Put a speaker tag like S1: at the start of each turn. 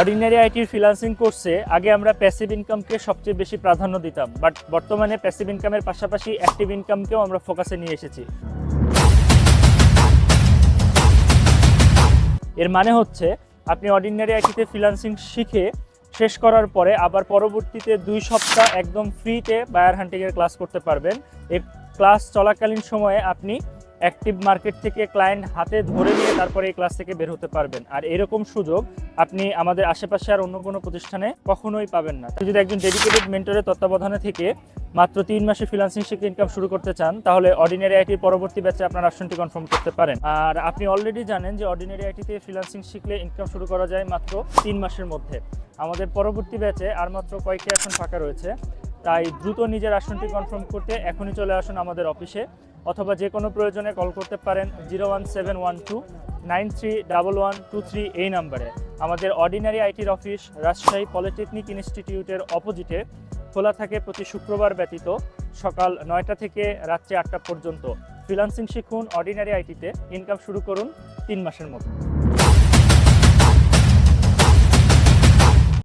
S1: Ordinary আইটির freelancing কোর্সে আগে আমরা প্যাসিভ ইনকামকে সবচেয়ে বেশি প্রাধান্য দিতাম বাট বর্তমানে প্যাসিভ ইনকামের পাশাপাশি অ্যাক্টিভ ইনকামকেও আমরা ফোকাসে নিয়ে এসেছি। এর মানে হচ্ছে, আপনি অর্ডিনারি আইটিতে ফ্রিলান্সিং শিখে শেষ করার পরে আবার পরবর্তীতে দুই সপ্তাহ একদম ফ্রিতে বায়ার হান্টিংয়ের ক্লাস করতে পারবেন। এই ক্লাস চলাকালীন সময়ে আপনি অ্যাক্টিভ মার্কেট থেকে ক্লায়েন্ট হাতে ধরে নিয়ে তারপরে এই ক্লাস থেকে বের হতে পারবেন। আর এরকম সুযোগ আপনি আমাদের আশেপাশে আর অন্য কোনো প্রতিষ্ঠানে কখনোই পাবেন না। যদি একজন ডেডিকেটেড মেন্টরের তত্ত্বাবধানে থেকে মাত্র তিন মাসে ফ্রিলান্সিং শিখে ইনকাম শুরু করতে চান, তাহলে অর্ডিনারি আইটির পরবর্তী ব্যাচে আপনার আসনটি কনফার্ম করতে পারেন। আর আপনি অলরেডি জানেন যে অর্ডিনারি আইটিতে ফ্রিলান্সিং শিখলে ইনকাম শুরু করা যায় মাত্র তিন মাসের মধ্যে। আমাদের পরবর্তী ব্যাচে আর মাত্র কয়েকটি আসন ফাঁকা রয়েছে। তাই দ্রুত নিজের আসনটি কনফার্ম করতে এখনই চলে আসুন আমাদের অফিসে অথবা যে কোনো প্রয়োজনে কল করতে পারেন zero one seven one two nine three double one two three এই নাম্বারে। আমাদের অর্ডিনারি আইটির অফিস রাজশাহী পলিটেকনিক ইনস্টিটিউটের অপোজিটে খোলা থাকে প্রতি শুক্রবার ব্যতীত সকাল নয়টা থেকে রাত্রি আটটা পর্যন্ত। ফ্রিলান্সিং শিখুন অর্ডিনারি আইটিতে ইনকাম শুরু করুন তিন মাসের মধ্যে।